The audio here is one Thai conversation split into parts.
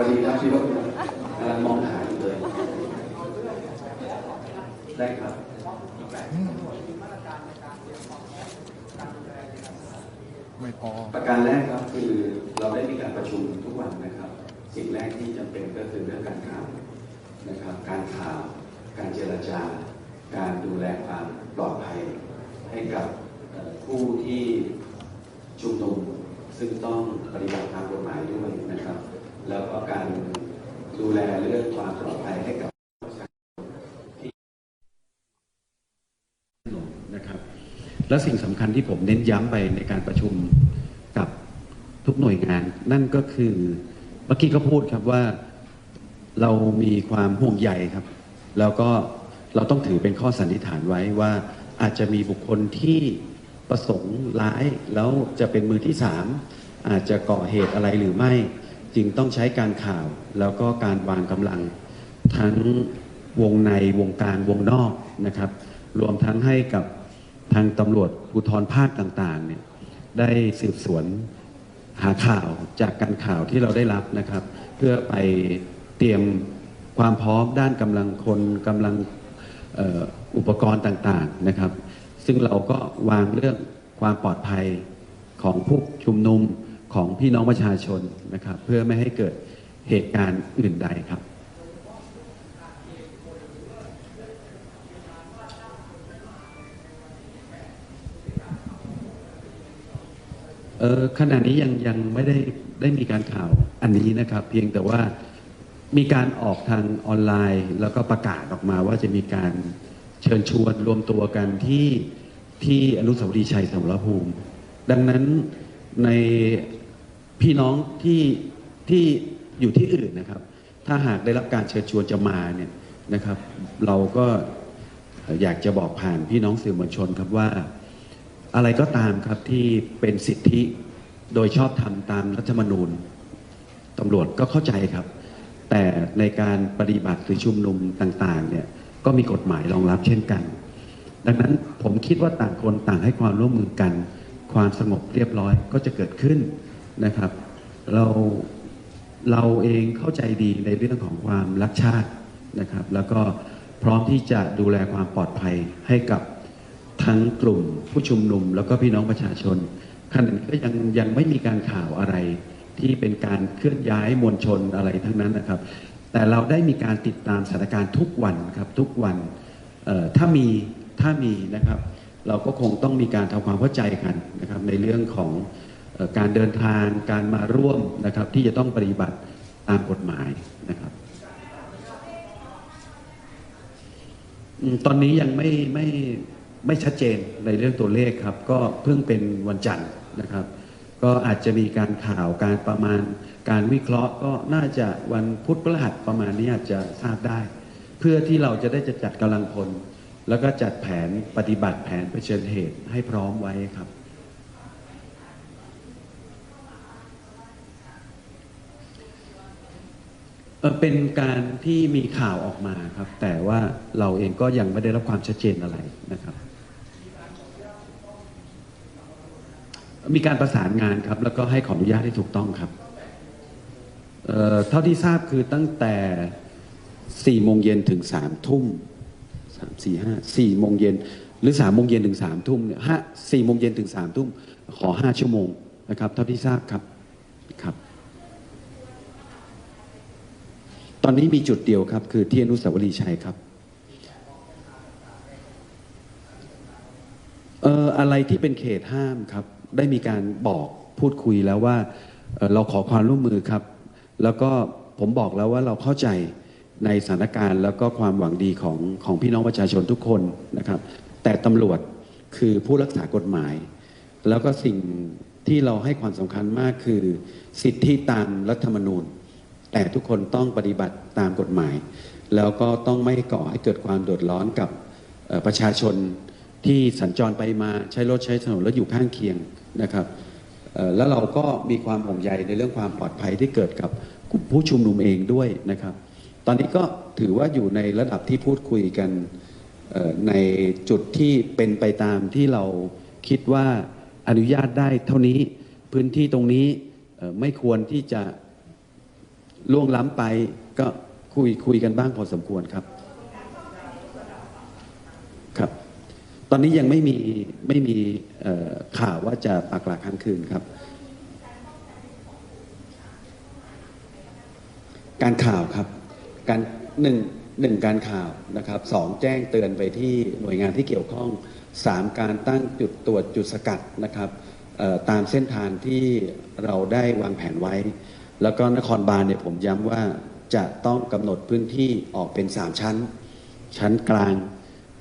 วันนี้ครับพี่รถกำลังมองหาอยู่เลยได้ครับไม่พอประการแรกครับคือเราได้มีการประชุมทุกวันนะครับ สิ่งแรกที่จำเป็นก็คือเรื่องการข่าวนะครับ การข่าว การเจรจา การดูแลความปลอดภัยให้กับผู้ที่ชุมนุมซึ่งต้องปฏิบัติตามกฎหมายด้วยนะครับ แล้วก็การดูแลเรื่องความปลอดภัยให้กับประชาชนที่นะครับ และสิ่งสำคัญที่ผมเน้นย้ำไปในการประชุมกับทุกหน่วยงาน นั่นก็คือเมื่อกี้ก็พูดครับว่าเรามีความห่วงใยครับ แล้วก็เราต้องถือเป็นข้อสันนิษฐานไว้ว่าอาจจะมีบุคคลที่ประสงค์ร้าย แล้วจะเป็นมือที่สามอาจจะก่อเหตุอะไรหรือไม่ จึงต้องใช้การข่าวแล้วก็การวางกำลัง ทั้งวงในวงกลางวงนอกนะครับ รวมทั้งให้กับทางตำรวจภูธรภาคต่างๆเนี่ยได้สืบสวนหาข่าวจากการข่าวที่เราได้รับนะครับ เพื่อไปเตรียมความพร้อมด้านกำลังคนกำลังอออุปกรณ์ต่างๆนะครับ ซึ่งเราก็วางเรื่องความปลอดภัยของผู้ชุมนุม ของพี่น้องประชาชนนะครับ เพื่อไม่ให้เกิดเหตุการณ์อื่นใดครับ เออขณะนี้ยังยังไม่ได้ได้มีการข่าวอันนี้นะครับ เพียงแต่ว่ามีการออกทางออนไลน์ แล้วก็ประกาศออกมาว่าจะมีการเชิญชวนรวมตัวกันที่ที่อนุสาวรีย์ชัยสมรภูมิ ดังนั้น ในพี่น้องที่ที่อยู่ที่อื่นนะครับ ถ้าหากได้รับการเชิญชวนจะมาเนี่ยนะครับ เราก็อยากจะบอกผ่านพี่น้องสื่อมวลชนครับว่า อะไรก็ตามครับที่เป็นสิทธิโดยชอบทำตามรัฐธรรมนูญตำรวจก็เข้าใจครับ แต่ในการปฏิบัติหรือชุมนุมต่างๆเนี่ยก็มีกฎหมายรองรับเช่นกัน ดังนั้นผมคิดว่าต่างคนต่างให้ความร่วมมือกัน ความสงบเรียบร้อยก็จะเกิดขึ้นนะครับ เราเราเองเข้าใจดีในเรื่องของความรักชาตินะครับ แล้วก็พร้อมที่จะดูแลความปลอดภัยให้กับทั้งกลุ่มผู้ชุมนุม แล้วก็พี่น้องประชาชนขณะนี้ก็ยังยังไม่มีการข่าวอะไร ที่เป็นการเคลื่อนย้ายมวลชนอะไรทั้งนั้นนะครับ แต่เราได้มีการติดตามสถานการณ์ทุกวันครับทุกวันถ้ามีถ้ามีนะครับ เราก็คงต้องมีการทำความเข้าใจกันนะครับในเรื่องของออการเดินทางการมาร่วมนะครับที่จะต้องปฏิบัติตามกฎหมายนะครับ ตอนนี้ยังไม่ไม่ไม่ชัดเจนในเรื่องตัวเลขครับ ก็เพิ่งเป็นวันจันทร์นะครับ ก็อาจจะมีการข่าวการประมาณการวิเคราะห์ก็น่าจะวันพุธพฤหัสประมาณนี้อาจจะทราบได้ เพื่อที่เราจะได้จะจัดกำลังพล แล้วก็จัดแผนปฏิบัติแผนเผชิญเหตุให้พร้อมไว้ครับ เป็นการที่มีข่าวออกมาครับ แต่ว่าเราเองก็ยังไม่ได้รับความชัดเจนอะไรนะครับ มีการประสานงานครับ แล้วก็ให้ขออนุญาตที่ถูกต้องครับเอ่อเท่าที่ทราบคือตั้งแต่สี่โมงเย็นถึงสามทุ่ม สามสี่ห้าสี่โมงเย็นหรือสามโมงเย็นถึงสามทุ่มเนี่ยห้าสี่โมงเย็นถึงสามทุ่มขอห้าชั่วโมงนะครับเท่าที่ทราบครับครับ ตอนนี้มีจุดเดียวครับ คือที่อนุสาวรีย์ชัยครับเอ่ออะไรที่เป็นเขตห้ามครับ ได้มีการบอกพูดคุยแล้วว่าเเราขอความร่วมมือครับ แล้วก็ผมบอกแล้วว่าเราเข้าใจ ในสถานการณ์แล้วก็ความหวังดีของของพี่น้องประชาชนทุกคนนะครับ แต่ตำรวจคือผู้รักษากฎหมาย แล้วก็สิ่งที่เราให้ความสำคัญมากคือ สิทธิตามรัฐธรรมนูญ แต่ทุกคนต้องปฏิบัติตามกฎหมาย แล้วก็ต้องไม่ก่อให้เกิดความเดือดร้อนกับประชาชนที่สัญจรไปมาใช้รถใช้ถนนแล้วอยู่ข้างเคียงนะครับแล้วเราก็มีความห่วงใยในเรื่องความปลอดภัยที่เกิดกับกลุ่มผู้ชุมนุมเองด้วยนะครับ ตอนนี้ก็ถือว่าอยู่ในระดับที่พูดคุยกันในจุดที่เป็นไปตามที่เราคิดว่าอนุญาตได้เท่านี้พื้นที่ตรงนี้ไม่ควรที่จะล่วงล้ำไปก็คุยคุยกันบ้างพอสมควรครับครับ ตอนนี้ยังไม่มีไม่มีข่าวว่าจะปักหลักค้างคืนครับ การข่าวครับ การหนึ่งหนึ่งการข่าวนะครับสองแจ้งเตือนไปที่หน่วยงานที่เกี่ยวข้องสามการตั้งจุดตรวจจุดสกัดนะครับตามเส้นทางที่เราได้วางแผนไว้ แล้วก็นครบาลเนี่ยผมย้ำว่าจะต้องกำหนดพื้นที่ออกเป็นสามชั้น ชั้นกลาง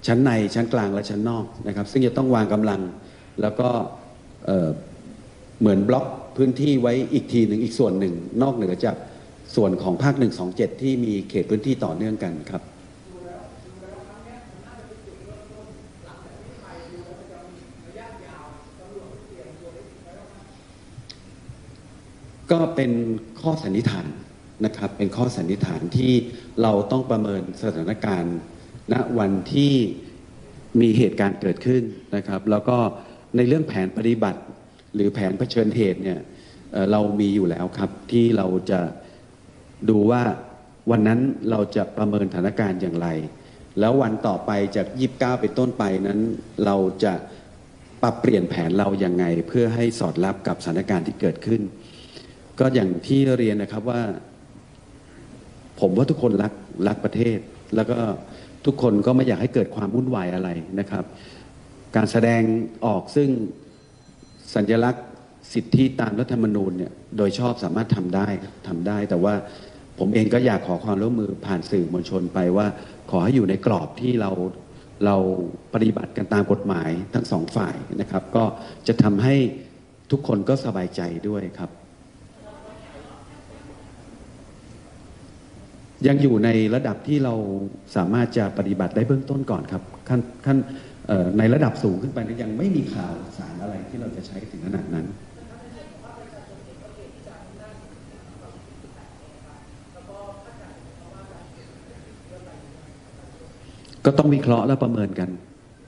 ชั้นในชั้นกลางและชั้นนอกนะครับ ซึ่งจะต้องวางกำลังแล้วก็เหมือนบล็อกพื้นที่ไว้อีกทีหนึ่งอีกส่วนหนึ่ง นอกเหนือจาก ส่วนของภาค 127 ที่มีเขตพื้นที่ต่อเนื่องกันครับ ก็เป็นข้อสันนิษฐานนะครับ เป็นข้อสันนิษฐานที่เราต้องประเมินสถานการณ์ ณวันที่มีเหตุการณ์เกิดขึ้นนะครับ แล้วก็ในเรื่องแผนปฏิบัติ หรือแผนเผชิญเหตุเนี่ยเอ่อเรามีอยู่แล้วครับที่เราจะ ดูว่าวันนั้นเราจะประเมินสถานการณ์อย่างไร แล้ววันต่อไปจาก29เป็นต้นไปนั้น เราจะปรับเปลี่ยนแผนเราอย่างไง เพื่อให้สอดรับกับสถานการณ์ที่เกิดขึ้น ก็อย่างที่เรียนนะครับว่า ผมว่าทุกคนรักรักประเทศ แล้วก็ทุกคนก็ไม่อยากให้เกิดความวุ่นวายอะไรนะครับ การแสดงออกซึ่งสัญลักษณ์สิทธิตามรัฐธรรมนูญเนี่ยโดยชอบสามารถทำได้ครับทำได้แต่ว่า ผมเองก็อยากขอความร่วมมือผ่านสื่อมวลชนไปว่า ขอให้อยู่ในกรอบที่เราเราปฏิบัติกันตามกฎหมายทั้งสองฝ่ายนะครับ ก็จะทำให้ทุกคนก็สบายใจด้วยครับ ยังอยู่ในระดับที่เราสามารถจะปฏิบัติได้เบื้องต้นก่อนครับขั้นขั้นในระดับสูงขึ้นไปนั้ยังไม่มีข่าวสารอะไรที่เราจะใช้ถึงขนาดนั้น ก็ต้องวิเคราะห์และประเมินกัน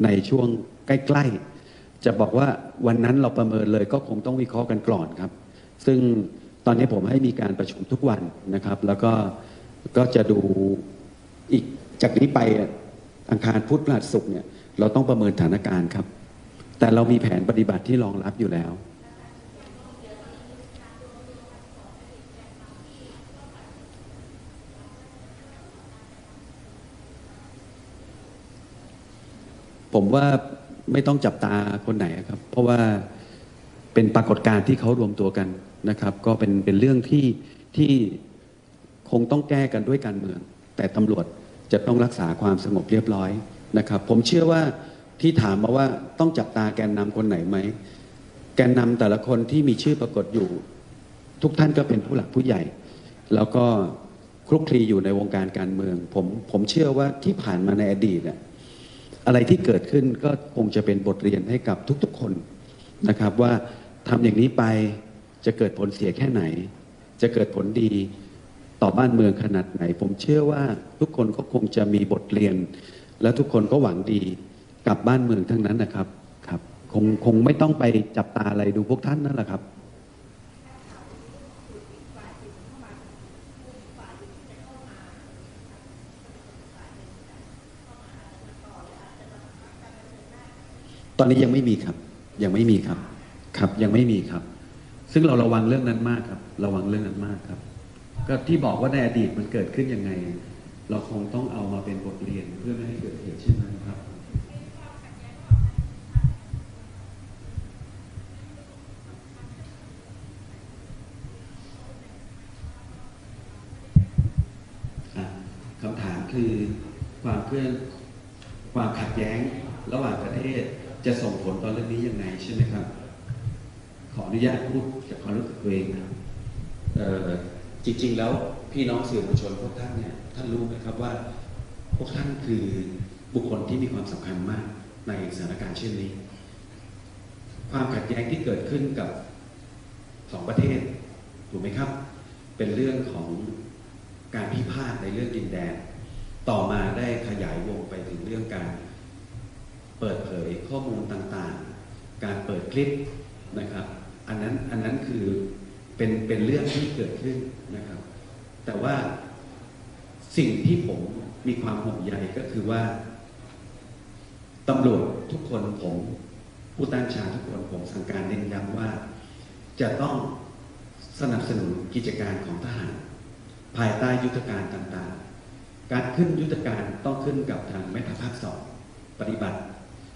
ในช่วงใกล้ ๆ จะบอกว่าวันนั้นเราประเมินเลยก็คงต้องวิเคราะห์กันก่อนครับ ซึ่งตอนนี้ผมให้มีการประชุมทุกวันนะครับ แล้วก็ก็จะดูอีกจากนี้ไปอังคารพุธพฤหัสศุกร์เนี่ยเราต้องประเมินสถานการณ์ครับ แต่เรามีแผนปฏิบัติที่รองรับอยู่แล้ว ผมว่าไม่ต้องจับตาคนไหนครับ เพราะว่าเป็นปรากฏการณ์ที่เขารวมตัวกันนะครับ ก็เป็นเป็นเรื่องที่ที่คงต้องแก้กันด้วยการเมือง แต่ตำรวจจะต้องรักษาความสงบเรียบร้อยนะครับ ผมเชื่อว่าที่ถามมาว่าต้องจับตาแกนนำคนไหนไหมแกนนำแต่ละคนที่มีชื่อปรากฏอยู่ ทุกท่านก็เป็นผู้หลักผู้ใหญ่ แล้วก็คลุกคลีอยู่ในวงการการเมือง ผมผมเชื่อว่าที่ผ่านมาในอดีตเนี่ย อะไรที่เกิดขึ้นก็คงจะเป็นบทเรียนให้กับทุกๆคนนะครับว่าทำอย่างนี้ไปจะเกิดผลเสียแค่ไหน จะเกิดผลดีต่อบ้านเมืองขนาดไหน ผมเชื่อว่าทุกคนก็คงจะมีบทเรียน และทุกคนก็หวังดีกับบ้านเมืองทั้งนั้นนะครับครับ คงคงไม่ต้องไปจับตาอะไรดูพวกท่านนั่นแหละครับ ตอนนี้ยังไม่มีครับ ยังไม่มีครับ ครับยังไม่มีครับ ซึ่งเราระวังเรื่องนั้นมากครับ ระวังเรื่องนั้นมากครับ ก็ที่บอกว่าในอดีตมันเกิดขึ้นยังไง เราคงต้องเอามาเป็นบทเรียนเพื่อไม่ให้เกิดเหตุเช่นนั้นครับ อะคำถามคือความเพื่อนความขัดแย้งระหว่างประเทศจะส่งผลต่อเรื่องนี้ยังไงใช่ไหมครับ ขออนุญาตพูดจากความรู้สึกตัวเองนะเอ่อ จริง ๆ แล้วพี่น้องสื่อมวลชนพวกท่านเนี่ยท่านรู้ไหมครับว่า พวกท่านคือบุคคลที่มีความสำคัญมากในสถานการณ์เช่นนี้ ความขัดแย้งที่เกิดขึ้นกับสองประเทศถูกไหมครับ เป็นเรื่องของการพิพาทในเรื่องดินแดน ต่อมาได้ขยายวงไปถึงเรื่องการเปิดเผยข้อมูลต่างๆ การเปิดคลิปนะครับ อันนั้นอันนั้นคือ เป็นเป็นเรื่องที่เกิดขึ้นนะครับ แต่ว่าสิ่งที่ผมมีความห่วงใยก็คือว่าตำรวจทุกคนผม ผู้ตั้งชาทุกคนผมสั่งการเน้นย้ำว่า จะต้องสนับสนุนกิจการของทหาร ภายใต้ยุทธการต่างๆ การขึ้นยุทธการต้องขึ้นกับทางแม่ทัพภาคสองปฏิบัติ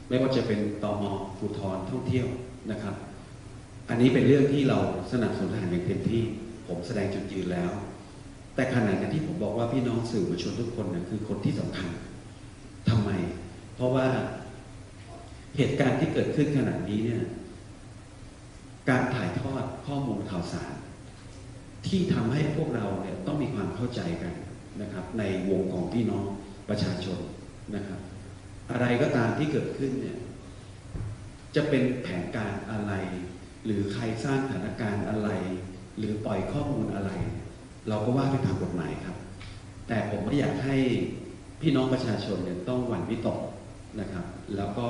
ไม่ว่าจะเป็นตอมภูธรท่องเที่ยวนะครับ อันนี้เป็นเรื่องที่เราสนับสนุนทหารอย่างเต็มที่ผมแสดงจุดยืนแล้ว แต่ขณะนั้นที่ผมบอกว่าพี่น้องสื่อมวลชนทุกคนนะคือคนที่สำคัญทำไม เพราะว่าเหตุการณ์ที่เกิดขึ้นขณะนี้เนี่ยการถ่ายทอดข้อมูลข่าวสาร ที่ทำให้พวกเราเนี่ยต้องมีความเข้าใจกันนะครับ ในวงของพี่น้องประชาชนนะครับ อะไรก็ตามที่เกิดขึ้นเนี่ยจะเป็นแผนการอะไร หรือใครสร้างสถานการณ์อะไร หรือปล่อยข้อมูลอะไร เราก็ว่าไปตามกฎหมายครับ แต่ผมไม่อยากให้พี่น้องประชาชนเนี่ยต้องหวั่นวิตกนะครับ แล้วก็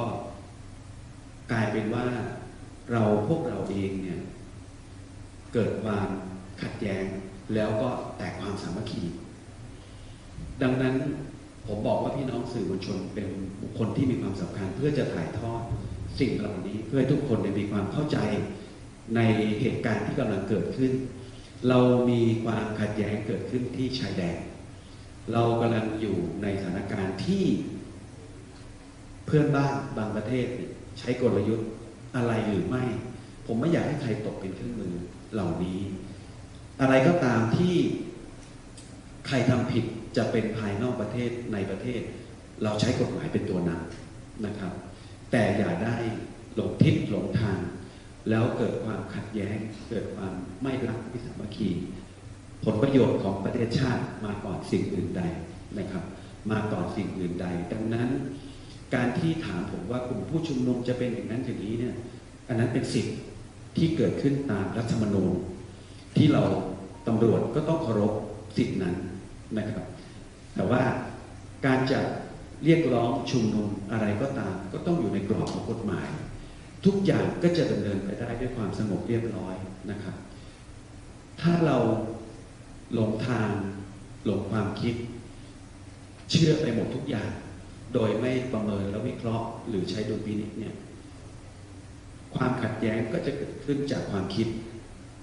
กลายเป็นว่าเราพวกเราเองเนี่ยเกิดความขัดแย้งแล้วก็แตกความสามัคคี ดังนั้นผมบอกว่าพี่น้องสื่อมวลชนเป็นบุคคลที่มีความสำคัญเพื่อจะถ่ายทอดสิ่งเหล่านี้เพื่อให้ทุกคนได้มีความเข้าใจ ในเหตุการณ์ที่กำลังเกิดขึ้น เรามีความขัดแย้งเกิดขึ้นที่ชายแดน เรากำลังอยู่ในสถานการณ์ที่เพื่อนบ้านบางประเทศใช้กลยุทธ์อะไรหรือไม่ ผมไม่อยากให้ใครตกเป็นเครื่องมือเหล่านี้ อะไรก็ตามที่ใครทำผิดจะเป็นภายนอกประเทศในประเทศ เราใช้กฎหมายเป็นตัวนำนะครับ แต่อย่าได้หลงทิศหลงทาง แล้วเกิดความขัดแย้ง เกิดความไม่รักพิสามัคคี ผลประโยชน์ของประเทศชาติมาก่อนสิ่งอื่นใดนะครับ มาก่อนสิ่งอื่นใด ดังนั้น การที่ถามผมว่ากลุ่มผู้ชุมนุมจะเป็นอย่างนั้นอย่างนี้เนี่ยอันนั้นเป็นสิทธิ์ที่เกิดขึ้นตามรัฐธรรมนูญที่เราตำรวจก็ต้องเคารพสิทธินั้นนะครับ แต่ว่าการจะเรียกร้องชุมนุมอะไรก็ตาม ก็ต้องอยู่ในกรอบของกฎหมาย ทุกอย่างก็จะดำเนินไปได้ด้วยความสงบเรียบร้อยนะครับ ถ้าเราหลงทางหลงความคิด เชื่อไปหมดทุกอย่าง โดยไม่ประเมินและวิเคราะห์ หรือใช้ดุลพินิจเนี่ยความขัดแย้งก็จะเกิดขึ้นจากความคิด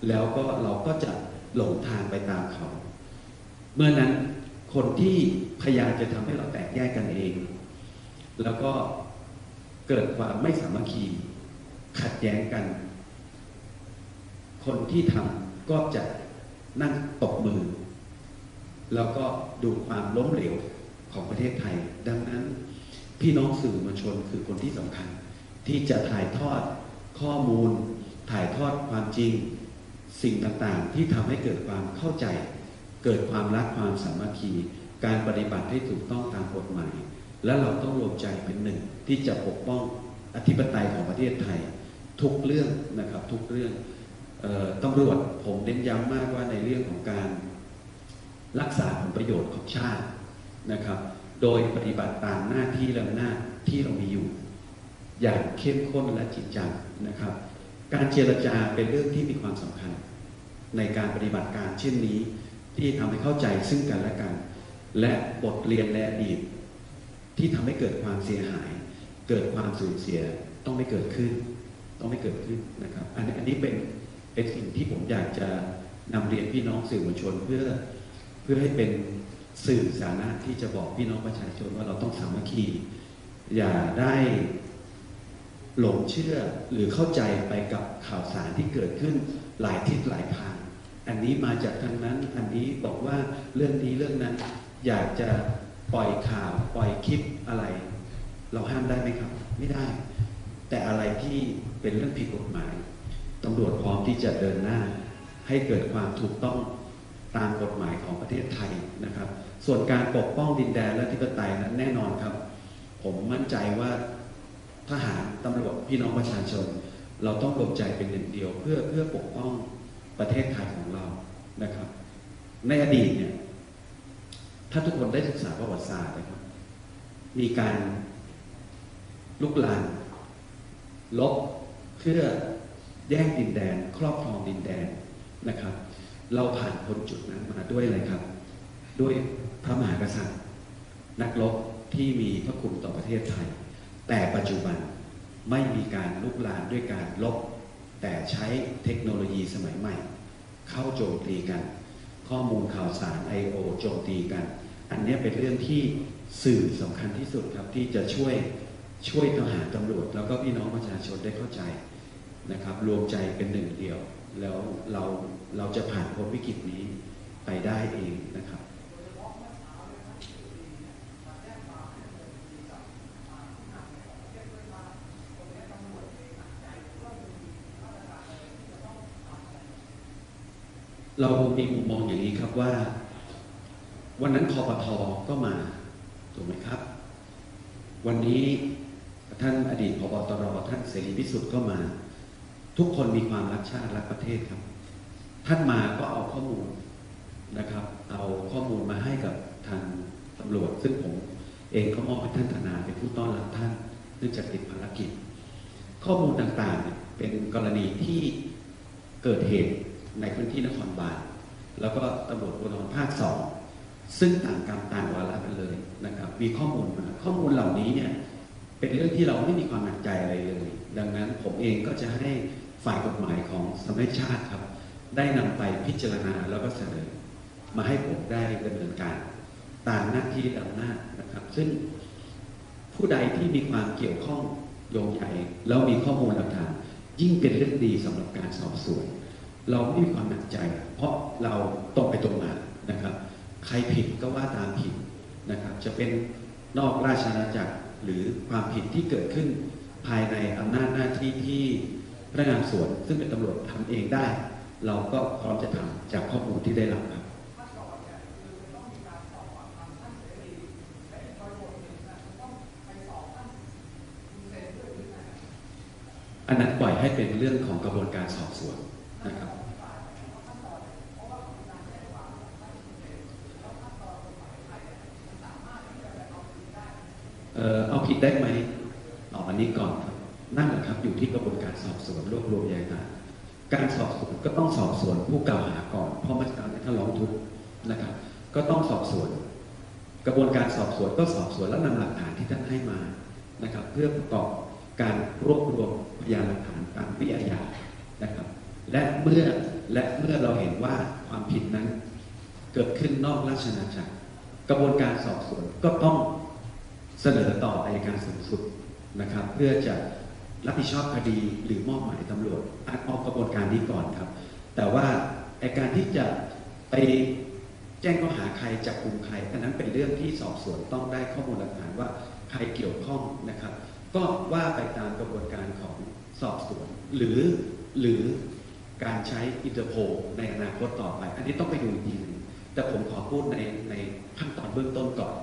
แล้วก็เราก็จะหลงทางไปตามเขา เมื่อนั้นคนที่พยายามจะทำให้เราแตกแยกกันเอง แล้วก็เกิดความไม่สามัคคี ขัดแย้งกัน คนที่ทำก็จะนั่งตบมือ แล้วก็ดูความล้มเหลวของประเทศไทย ดังนั้น พี่น้องสื่อมวลชนคือคนที่สำคัญ ที่จะถ่ายทอดข้อมูล ถ่ายทอดความจริง สิ่งต่างๆ ที่ทำให้เกิดความเข้าใจ เกิดความรักความสามัคคี การปฏิบัติให้ถูกต้องตามกฎหมาย และเราต้องรวมใจเป็นหนึ่งที่จะปกป้องอธิปไตยของประเทศไทย ทุกเรื่องนะครับทุกเรื่องออตำรวจผมเน้นย้ำมากว่าในเรื่องของการรักษาผลประโยชน์ของชาตินะครับ โดยปฏิบัติตามหน้าที่และอำนาที่เรามีอยู่ อย่างเข้มข้นและจริงจังนะครับ การเจรจาเป็นเรื่องที่มีความสำคัญ ในการปฏิบัติการเช่นนี้ ที่ทำให้เข้าใจซึ่งกันและกัน และบทเรียนและอดีตที่ทำให้เกิดความเสียหาย เกิดความสูญเสียต้องไม่เกิดขึ้น ต้องไม่เกิดขึ้นนะครับ อันนี้อันนี้เป็นเป็นสิ่งที่ผมอยากจะนำเรียนพี่น้องสื่อมวลชนเพื่อเพื่อให้เป็นสื่อสาธารณะที่จะบอกพี่น้องประชาชนว่าเราต้องสามัคคีอย่าได้หลงเชื่อหรือเข้าใจไปกับข่าวสารที่เกิดขึ้นหลายทิศหลายทาง อันนี้มาจากทางนั้น อันนี้บอกว่าเรื่องนี้เรื่องนั้น อยากจะปล่อยข่าวปล่อยคลิปอะไร เราห้ามได้ไหมครับ ไม่ได้ แต่อะไรที่เป็นเรื่องผิดกฎหมายตำรวจพร้อมที่จะเดินหน้า ให้เกิดความถูกต้องตามกฎหมายของประเทศไทยนะครับ ส่วนการปกป้องดินแดนและทิปไตยนั้นแน่นอนครับ ผมมั่นใจว่าทหารตำรวจพี่น้องประชาชน เราต้องรวมใจเป็นหนึ่งเดียว เพื่อเพื่อปกป้องประเทศไทยของเรานะครับ ในอดีตเนี่ยถ้าทุกคนได้ศึกษาประวัติศาสตร์นะครับ มีการลุกลาน ลบเพื่อแย่งดินแดน ครอบครองดินแดนนะครับ เราผ่านพ้นจุดนั้นมาด้วยอะไรครับ ด้วยพระมหากษัตริย์ นักรบที่มีพระคุณต่อประเทศไทย แต่ปัจจุบันไม่มีการลุกลามด้วยการลบ แต่ใช้เทคโนโลยีสมัยใหม่ เข้าโจมตีกัน ข้อมูลข่าวสาร I.O. โจมตีกัน อันนี้เป็นเรื่องที่สื่อสำคัญที่สุดครับที่จะช่วย ช่วยทหารตำรวจ แล้วก็พี่น้องประชาชนได้เข้าใจนะครับ รวมใจเป็นหนึ่งเดียว แล้วเราเราจะผ่านพ้นวิกฤตนี้ไปได้เองนะครับเรามีมุมมองอย่างนี้ครับว่า วันนั้นคอปทอก็มาถูกไหมครับ วันนี้ ท่านอดีตพบตรท่านเสรีพิสุทธิ์ก็มา ทุกคนมีความรักชาติรักประเทศครับ ท่านมาก็เอาข้อมูลนะครับ เอาข้อมูลมาให้กับทางตำรวจ ซึ่งผมเองก็มอบให้ท่านทนายเป็นผู้ต้อนรับท่านเนื่องจากติดภารกิจ ข้อมูลต่างๆเนี่ยเป็นกรณีที่เกิดเหตุในพื้นที่นครบาลแล้วก็ตำรวจภูธรภาคสองซึ่งต่างกรรมต่างวาระกันเลยนะครับ มีข้อมูลมาข้อมูลเหล่านี้เนี่ย เป็นเรื่องที่เราไม่มีความหนักใจอะไรเลย ดังนั้นผมเองก็จะให้ฝ่ายกฎหมายของสำนักชาติครับ ได้นำไปพิจารณาแล้วก็เสนอ มาให้ผมได้ดำเนินการ ตามหน้าที่อำนาจนะครับ ซึ่งผู้ใดที่มีความเกี่ยวข้องโยงใหญ่แล้วมีข้อมูลหลักฐานยิ่งเป็นเรื่องดีสำหรับการสอบสวน เราไม่มีความหนักใจ เพราะเราตรงไปตรงมานะครับ ใครผิดก็ว่าตามผิดนะครับ จะเป็นนอกราชอาณาจักร หรือความผิดที่เกิดขึ้นภายในอำนาจหน้าที่ที่พนักงานสวนซึ่งเป็นตำรวจทำเองได้ เราก็พร้อมจะทำจากข้อมูลที่ได้รับครับอันนั้นปล่อยให้เป็นเรื่องของกระบวนการสอบสวนนะครับ เออเอาผิดได้ไหมอาอันนี้ก่อนครับนั่นแหละครับอยู่ที่กระบวนการสอบสวนรวบรวมพยานหลักฐานการสอบสวนก็ต้องสอบสวนผู้กล่าวหาก่อน เพราะมันการในท่านร้องทุกข์นะครับ ก็ต้องสอบสวน กระบวนการสอบสวนก็สอบสวนและนำหลักฐานที่ท่านให้มานะครับ เพื่อประกอบการรวบรวมพยานหลักฐานตามวิทยานะครับ และเมื่อและเมื่อเราเห็นว่าความผิดนั้น เกิดขึ้นนอกราชอาณาจักร กระบวนการสอบสวนก็ต้อง เสนอต่ออัยการสูงสุดนะครับ เพื่อจะรับผิดชอบคดีหรือมอบหมายตำรวจอัดออกกระบวนการนี้ก่อนครับ แต่ว่าไอการที่จะไปแจ้งข้อหาใครจับกลุ่มใครอันนั้นเป็นเรื่องที่สอบสวนต้องได้ข้อมูลหลักฐานว่าใครเกี่ยวข้องนะครับ ก็ว่าไปตามกระบวนการของสอบสวน หรือหรือการใช้อินเตอร์โพในอนาคตต่อไป อันนี้ต้องไปดูอีกทีนึงแต่ผมขอพูดในในขั้นตอนเบื้องต้นก่อน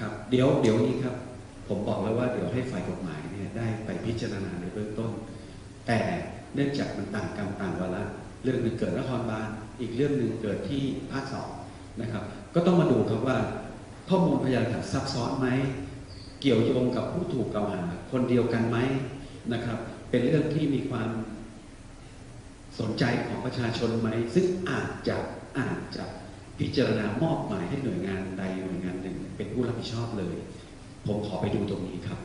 ครับ เดี๋ยวเดี๋ยวนี้ครับ ผมบอกแล้วว่าเดี๋ยวให้ฝ่ายกฎหมายเนี่ยได้ไปพิจารณาในเบื้องต้น แต่เนื่องจากมันต่างกรรมต่างวาระเรื่องหนึ่งเกิดนครบาลอีกเรื่องหนึ่งเกิดที่ภาคสองนะครับ ก็ต้องมาดูครับว่า ข้อมูลพยานหลักฐานซับซ้อนไหมเกี่ยวโยงกับผู้ถูกกล่าวหาคนเดียวกันไหมนะครับ เป็นเรื่องที่มีความสนใจของประชาชนไหม ซึ่งอาจจะอาจจะพิจารณามอบหมายให้หน่วยงานใดหน่วยงานหนึ่ง เป็นผู้รับผิดชอบเลย ผมขอไปดูตรงนี้ครับ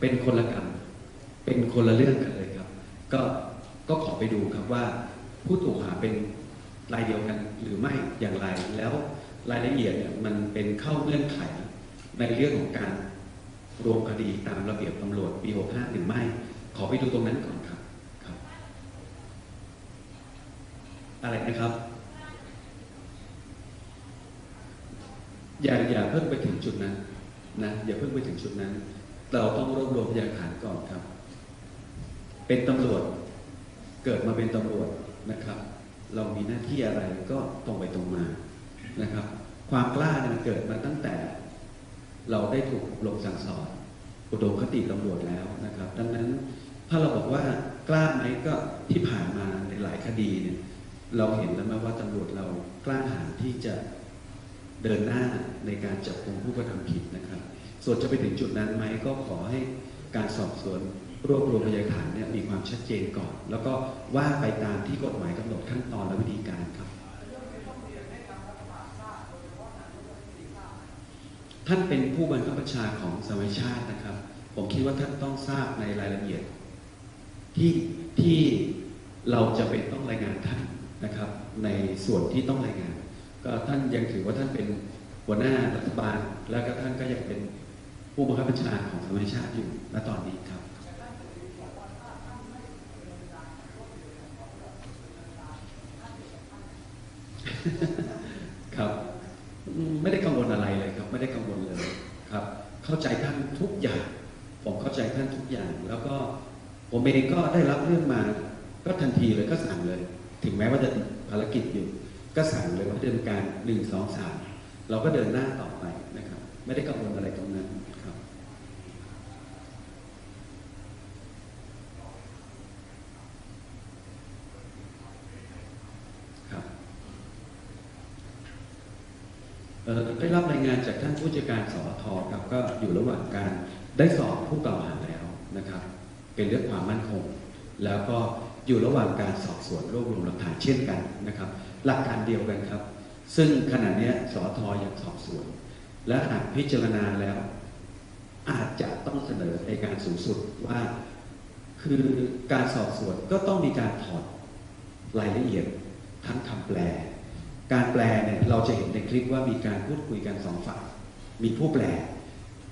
เป็นคนละกรรมเป็นคนละเรื่องกันเลยครับ ก็ก็ขอไปดูครับว่าผู้ถูกหาเป็นรายเดียวกันหรือไม่อย่างไร แล้วรายละเอียดเนี่ยมันเป็นเข้าเงื่อนไขในเรื่องของการ รวมคดีตามระเบียบตำรวจปี 65 หรือไม่ ขอไปดูตรงนั้นก่อนครับครับ อะไรนะครับ อย่าอย่าเพิ่งไปถึงจุดนั้นนะอย่าเพิ่งไปถึงจุดนั้น เราต้องรวบรวมพยานฐานก่อนครับ เป็นตำรวจเกิดมาเป็นตำรวจนะครับ เรามีหน้าที่อะไรก็ตรงไปตรงมานะครับ ความกล้าเนี่ยมันเกิดมาตั้งแต่ เราได้ถูกอบรมสั่งสอนอุดมคติตำรวจแล้วนะครับ ดังนั้นถ้าเราบอกว่ากล้าไหมก็ที่ผ่านมาในหลายคดีเนี่ยเราเห็นแล้วไหมว่าตำรวจเรากล้าหาญที่จะเดินหน้าในการจับกุมผู้กระทำผิดนะครับ ส่วนจะไปถึงจุดนั้นไหมก็ขอให้การสอบสวนรวบรวมพยานฐานเนี่ยมีความชัดเจนก่อน แล้วก็ว่าไปตามที่กฎหมายกำหนดขั้นตอนและวิธีการครับ ท่านเป็นผู้บังคับบัญชาของสมัยชาตินะครับ ผมคิดว่าท่านต้องทราบในรายละเอียด ที่ที่เราจะเป็นต้องรายงานท่านนะครับ ในส่วนที่ต้องรายงาน ก็ท่านยังถือว่าท่านเป็นหัวหน้ารัฐบาล และก็ท่านก็ยังเป็นผู้บังคับบัญชาของสมัยชาติอยู่ณตอนนี้ครับอืมไม่ได้กังวลอะไรเลยครับ ไม่ได้กังวลเลยครับ เข้าใจท่านทุกอย่าง ผมเข้าใจท่านทุกอย่าง แล้วก็ผมเองก็ได้รับเรื่องมา ก็ทันทีเลยก็สั่งเลย ถึงแม้ว่าจะติดภารกิจอยู่ ก็สั่งเลยว่าเดินการหนึ่งสองสามเราก็เดินหน้าต่อไปนะครับ ไม่ได้กังวลอะไรตรงนั้นครับ ครับ เอ่อ ได้รับรายงานจากท่านผู้จัดการสอทครับก็อยู่ระหว่างการได้สอบผู้กล่าวหาแล้วนะครับ เป็นเรื่องความมั่นคง แล้วก็อยู่ระหว่างการสอบสวนรวบรวมหลักฐานเช่นกันนะครับ หลักการเดียวกันครับ ซึ่งขณะนี้สอทอยังสอบสวน และหากพิจารณาแล้ว อาจจะต้องเสนอในการสูงสุดว่า คือการสอบสวนก็ต้องมีการถอดรายละเอียดทั้งคำแปล การแปลเนี่ยเราจะเห็นในคลิปว่ามีการพูดคุยกันสองฝ่าย มีผู้แปล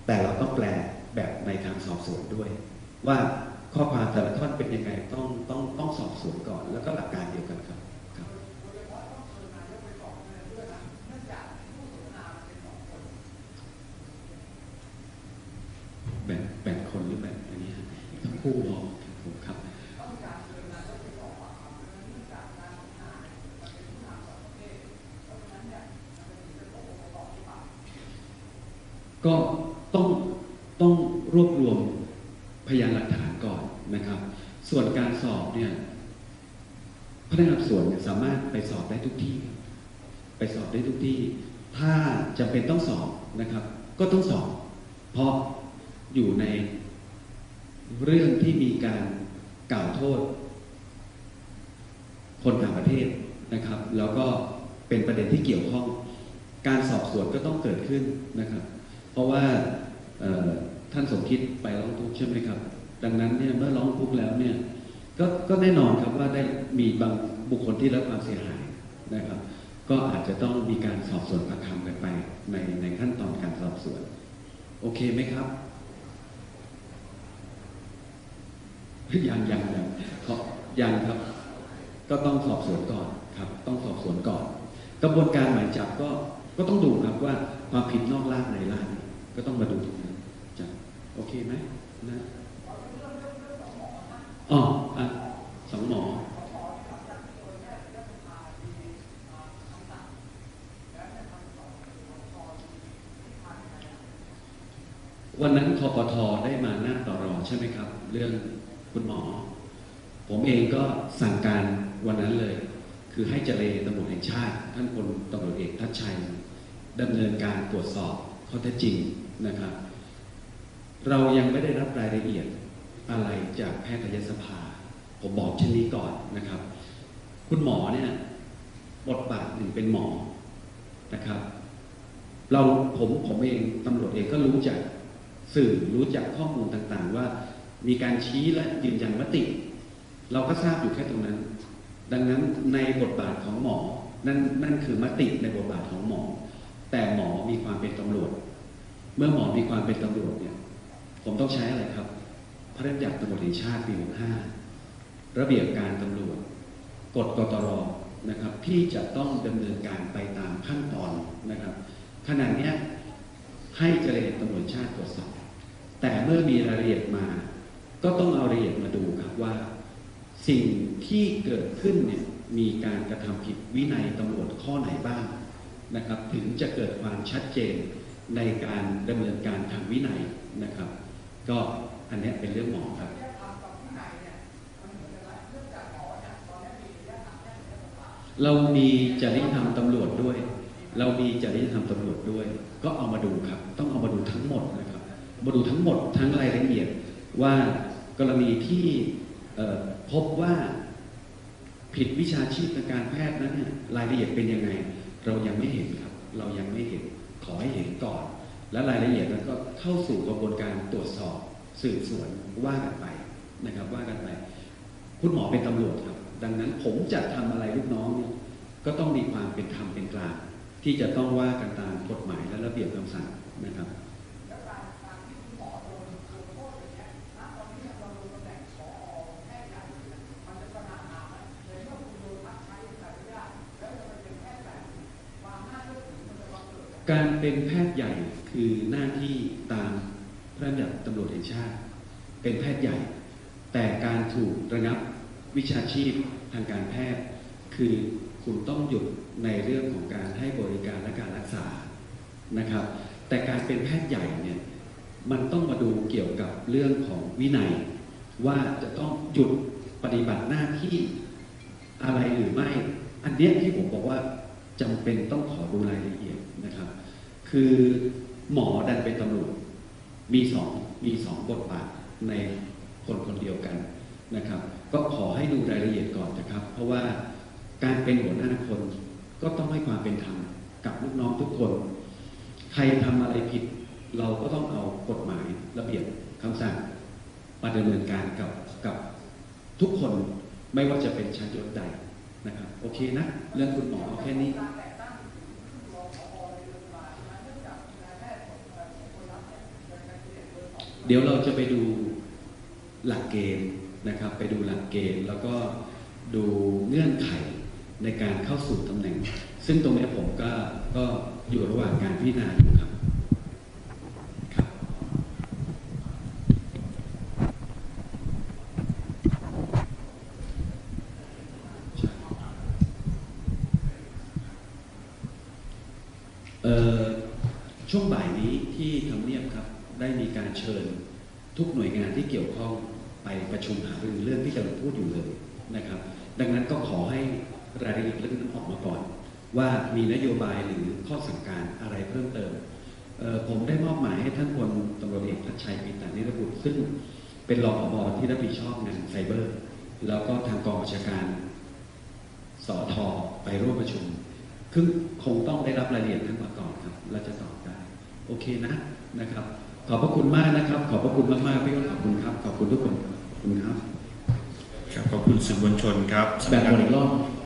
แต่เราต้องแปลแบบในทางสอบสวนด้วย ว่าข้อความแต่ละท่อนเป็นยังไงต้องต้องต้องสอบสวนก่อน แล้วก็หลักการเดียวกันครับครับ แบ่งแบ่งคนหรือแบ่งอันนี้ฮะทั้งคู่พอผมครับ ก็ต้องต้องรวบรวมพยานหลักฐานก่อนนะครับ ส่วนการสอบเนี่ยพนักงานสอบสวนเนี่ยสามารถไปสอบได้ทุกที่ ไปสอบได้ทุกที่ ถ้า จำเป็นต้องสอบนะครับ ก็ต้องสอบ เพราะอยู่ในเรื่องที่มีการกล่าวโทษ คนต่างประเทศนะครับ แล้วก็เป็นประเด็นที่เกี่ยวข้อง การสอบสวนก็ต้องเกิดขึ้นนะครับ เพราะว่าท่านสมคิดไปร้องทุกข์ใช่ไหมครับ ดังนั้นเนี่ยเมื่อร้องทุกข์แล้วเนี่ยก็ก็แน่นอนครับว่าได้มีบางบุคคลที่รับความเสียหายนะครับ ก็อาจจะต้องมีการสอบสวนประคำกันไปในในขั้นตอนการสอบสวน โอเคไหมครับยังยังยังขอยังครับ ก็ต้องสอบสวนก่อนครับ ต้องสอบสวนก่อน กระบวนการหมายจับก็ก็ต้องดูครับว่าความผิดนอกล่างในล่างก็ต้องมาดูตรงนั้นจ้ะโอเคไหมนะอ๋ออะสองหมอ วันนั้นคอปทได้มาหน้าต่อรอใช่ไหมครับ เรื่องคุณหมอ ผมเองก็สั่งการวันนั้นเลย คือให้เจรตำรวจแห่งชาติ ท่านพลตำรวจเอกทัชชัยดำเนินการตรวจสอบข้อเท็จจริงนะครับ เรายังไม่ได้รับรายละเอียดอะไรจากแพทยสภา ผมบอกเช่นนี้ก่อนนะครับ คุณหมอเนี่ยบทบาทหนึ่งเป็นหมอนะครับ เราผมผมเองตำรวจเองก็รู้จัก สื่อรู้จักข้อมูลต่างๆ ว่ามีการชี้และยืนยันมติ เราก็ทราบอยู่แค่ตรงนั้น ดังนั้นในบทบาทของหมอ นั่นนั่นคือมติในบทบาทของหมอ แต่หมอมีความเป็นตำรวจ เมื่อหมอมีความเป็นตำรวจเนี่ย ผมต้องใช้อะไรครับ พระราชบัญญัติตำรวจแห่งชาติปี65ระเบียบการตำรวจ กฎกตรนะครับที่จะต้องดำเนินการไปตามขั้นตอนนะครับขณะนี้ ให้เจรตำรวจชาติตรวจสอบแต่เมื่อมีรายละเอียดมา ก็ต้องเอารายละเอียดมาดูครับว่า สิ่งที่เกิดขึ้นเนี่ยมีการกระทำผิดวินัยตำรวจข้อไหนบ้างนะครับ ถึงจะเกิดความชัดเจนในการดำเนินการทางวินัยนะครับ ก็อันนี้เป็นเรื่องหมอครับเรามีจริยธรรมตำรวจด้วย เรามีจริยธรรมตำรวจด้วย ก็เอามาดูครับ ต้องเอามาดูทั้งหมดนะครับมาดูทั้งหมดทั้งรายละเอียดว่ากรณีที่พบว่าผิดวิชาชีพทางการแพทย์นั้นเนี่ยรายละเอียดเป็นยังไง เรายังไม่เห็นครับ เรายังไม่เห็นขอให้เห็นก่อน และรายละเอียดนั้นก็เข้าสู่กระบวนการตรวจสอบสืบสวนว่ากันไปนะครับ ว่ากันไป คุณหมอเป็นตำรวจครับ ดังนั้นผมจะทำอะไรลูกน้องเนี่ยก็ต้องมีความเป็นธรรมเป็นกลาง ที่จะต้องว่ากันตามกฎหมายและระเบียบคำสั่งนะครับการเป็นแพทย์ใหญ่คือหน้าที่ตามพระราชบัญญัติตำรวจแห่งชาติ เป็นแพทย์ใหญ่ แต่การถูกระงับวิชาชีพทางการแพทย์ คือ คุณต้องหยุดในเรื่องของการให้บริการและการรักษานะครับ แต่การเป็นแพทย์ใหญ่เนี่ยมันต้องมาดูเกี่ยวกับเรื่องของวินัย ว่าจะต้องหยุดปฏิบัติหน้าที่อะไรหรือไม่ อันเนี้ยที่ผมบอกว่าจำเป็นต้องขอดูรายละเอียดนะครับ คือหมอดันเป็นตำรวจมีสองมีสองบทบาทในคนคนเดียวกันนะครับ ก็ขอให้ดูรายละเอียดก่อนนะครับ เพราะว่า การเป็นหัวหน้าคนก็ต้องให้ความเป็นธรรมกับลูกน้องทุกคน ใครทำอะไรผิด เราก็ต้องเอากฎหมายระเบียบคำสั่งมาดำเนินการกับกับทุกคนไม่ว่าจะเป็นชั้นยศใดนะครับ โอเคนะ เรื่องคุณหมอเอาแค่นี้เดี๋ยวเราจะไปดูหลักเกณฑ์นะครับ ไปดูหลักเกณฑ์แล้วก็ดูเงื่อนไข ในการเข้าสู่ตำแหน่ง ซึ่งตรงนี้ผมก็ก็อยู่ระหว่างการพิจารณาอยู่ครับช่วงบ่ายนี้ที่ทำเนียบครับได้มีการเชิญทุกหน่วยงานที่เกี่ยวข้องไปประชุมหารือเรื่องที่กำลังพูดอยู่เลยนะครับ ดังนั้นก็ขอให้ รายละเอียดเรื่องนั้นออกมาก่อน ว่ามีนโยบายหรือข้อสั่งการอะไรเพิ่มเติมเอ่อผมได้มอบหมายให้ท่านพลตำรวจเอกทัชชัยปิตานิรบุตรซึ่งเป็นรองผบที่รับผิดชอบงานไซเบอร์ แล้วก็ทางกองบัญชาการสอทอไปร่วมประชุมคือคงต้องได้รับรายละเอียดนั้นมาก่อนครับเราจะตอบได้ โอเคนะนะครับ ขอบพระคุณมากนะครับ ขอบพระคุณมากๆพี่ก็ขอบคุณครับ ขอบคุณทุกคนขอบคุณครับ ครับขอบคุณสื่อมวลชนครับ แบบหมดอีกรอบ